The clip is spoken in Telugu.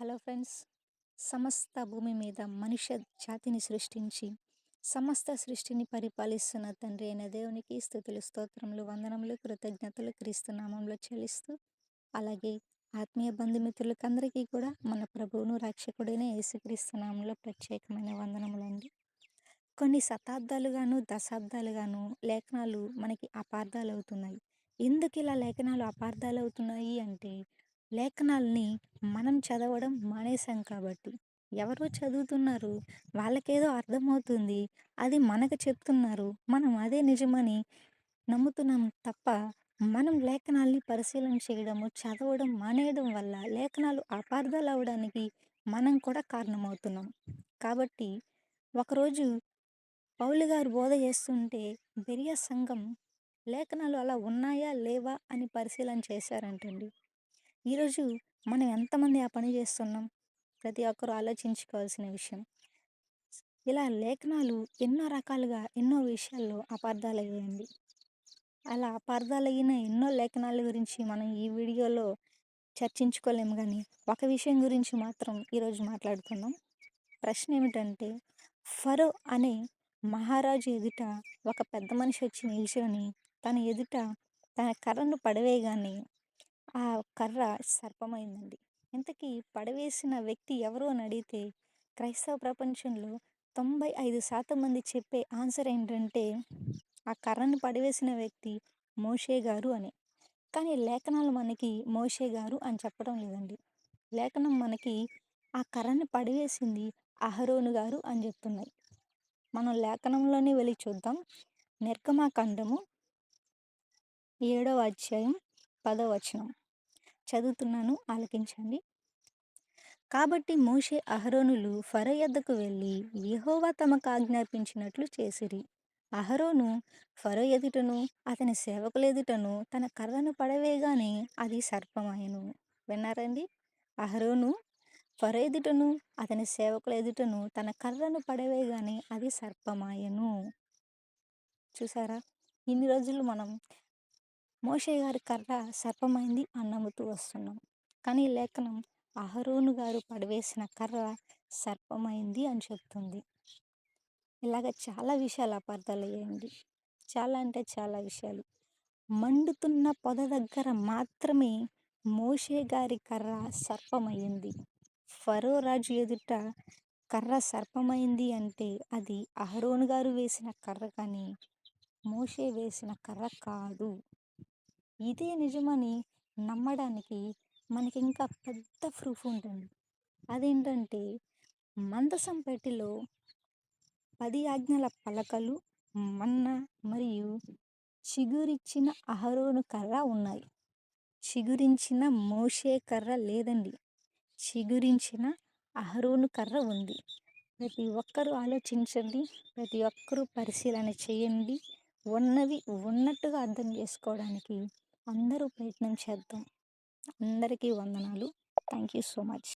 Hello friends. సమస్త భూమి మీద మనుష్య జాతిని సృష్టించి సమస్త సృష్టిని పరిపాలిస్తున్న తండ్రి అయిన దేవునికి స్థుతులు స్తోత్రములు వందనములు కృతజ్ఞతలు క్రీస్తు నామంలో చెల్లిస్తూ అలాగే ఆత్మీయ బంధుమిత్రులకు అందరికీ కూడా మన ప్రభువును రక్షకుడైన యేసుక్రీస్తు నామంలో ప్రత్యేకమైన వందనములండి కొన్ని శతాబ్దాలుగాను దశాబ్దాలుగాను లేఖనాలు మనకి అపార్థాలు అవుతున్నాయి ఎందుకు ఇలా లేఖనాలు అపార్థాలు అవుతున్నాయి అంటే లేఖనాల్ని మనం చదవడం మానేసాం కాబట్టి. ఎవరో చదువుతున్నారు వాళ్ళకేదో అర్థమవుతుంది అది మనకు చెప్తున్నారు మనం అదే నిజమని నమ్ముతున్నాం తప్ప మనం లేఖనాల్ని పరిశీలన చేయడము చదవడం మానేయడం వల్ల లేఖనాలు అపార్థాలు అవడానికి మనం కూడా కారణమవుతున్నాం. కాబట్టి ఒకరోజు పౌలు గారు బోధ చేస్తుంటే బెరియా సంఘం లేఖనాలు అలా ఉన్నాయా లేవా అని పరిశీలన చేశారంటండి. ఈరోజు మనం ఎంతమంది ఆ పని చేస్తున్నాం? ప్రతి ఒక్కరూ ఆలోచించుకోవాల్సిన విషయం. ఇలా లేఖనాలు ఎన్నో రకాలుగా ఎన్నో విషయాల్లో అపార్థాలు అయ్యాయండి అలా అపార్థాలైన ఎన్నో లేఖనాల గురించి మనం ఈ వీడియోలో చర్చించుకోలేము కానీ ఒక విషయం గురించి మాత్రం ఈరోజు మాట్లాడుకుందాం. ప్రశ్న ఏమిటంటే ఫరో అనే మహారాజు ఎదుట ఒక పెద్ద మనిషి వచ్చి నిల్చొని తన ఎదుట తన కర్రను పడవేయగానే ఆ కర్ర సర్పమైందండి. ఇంతకీ పడవేసిన వ్యక్తి ఎవరు అని అడిగితే క్రైస్తవ ప్రపంచంలో తొంభై ఐదు శాతం మంది చెప్పే ఆన్సర్ ఏంటంటే ఆ కర్రను పడవేసిన వ్యక్తి మోషే గారు అని. కానీ లేఖనాలు మనకి మోషే గారు అని చెప్పడం లేదండి. లేఖనం మనకి ఆ కర్రను పడవేసింది అహరోను గారు అని చెప్తున్నాయి. మనం లేఖనంలోనే వెళ్ళి చూద్దాం. నిర్గమాకాండము ఏడవ అధ్యాయం పదవ వచనం. చదువుతున్నాను ఆలకించండి. కాబట్టి మోషే అహరోనులు ఫరో యొద్దకు వెళ్ళి యహోవా తమకు ఆజ్ఞాపించినట్లు చేసిరి. అహరోను ఫరో ఎదుటను అతని సేవకుల ఎదుటను తన కర్రను పడవేగానే అది సర్పమాయను. విన్నారండి అహరోను ఫరో ఎదుటను అతని సేవకుల ఎదుటను తన కర్రను పడవేగానే అది సర్పమాయను. చూసారా? ఇన్ని రోజులు మనం మోషే గారి కర్ర సర్పమైంది అని నమ్ముతూ వస్తున్నాం. కానీ లేఖనం అహరోను గారు పడవేసిన కర్ర సర్పమైంది అని చెప్తుంది. ఇలాగ చాలా విషయాలు అపార్థాలయ్యాయండి చాలా అంటే చాలా విషయాలు. మండుతున్న పొద దగ్గర మాత్రమే మోషే గారి కర్ర సర్పమైంది. ఫరో రాజు ఎదుట కర్ర సర్పమైంది అంటే అది అహరోన్ గారు వేసిన కర్ర కానీ మోషే వేసిన కర్ర కాదు. ఇదే నిజమని నమ్మడానికి మనకి ఇంకా పెద్ద ప్రూఫ్ ఉంటుంది అదేంటంటే మందసం పెట్టిలో పది ఆజ్ఞల పలకలు మన్న మరియు చిగురిచ్చిన అహరోను కర్ర ఉన్నాయి. చిగురించిన మోషే కర్ర లేదండి. చిగురించిన అహరోను కర్ర ఉంది. ప్రతి ఒక్కరూ ఆలోచించండి ప్రతి ఒక్కరూ పరిశీలన చేయండి. ఉన్నవి ఉన్నట్టుగా అర్థం చేసుకోవడానికి అందరూ ప్రయత్నం చేద్దాం. అందరికీ వందనాలు. Thank you so much.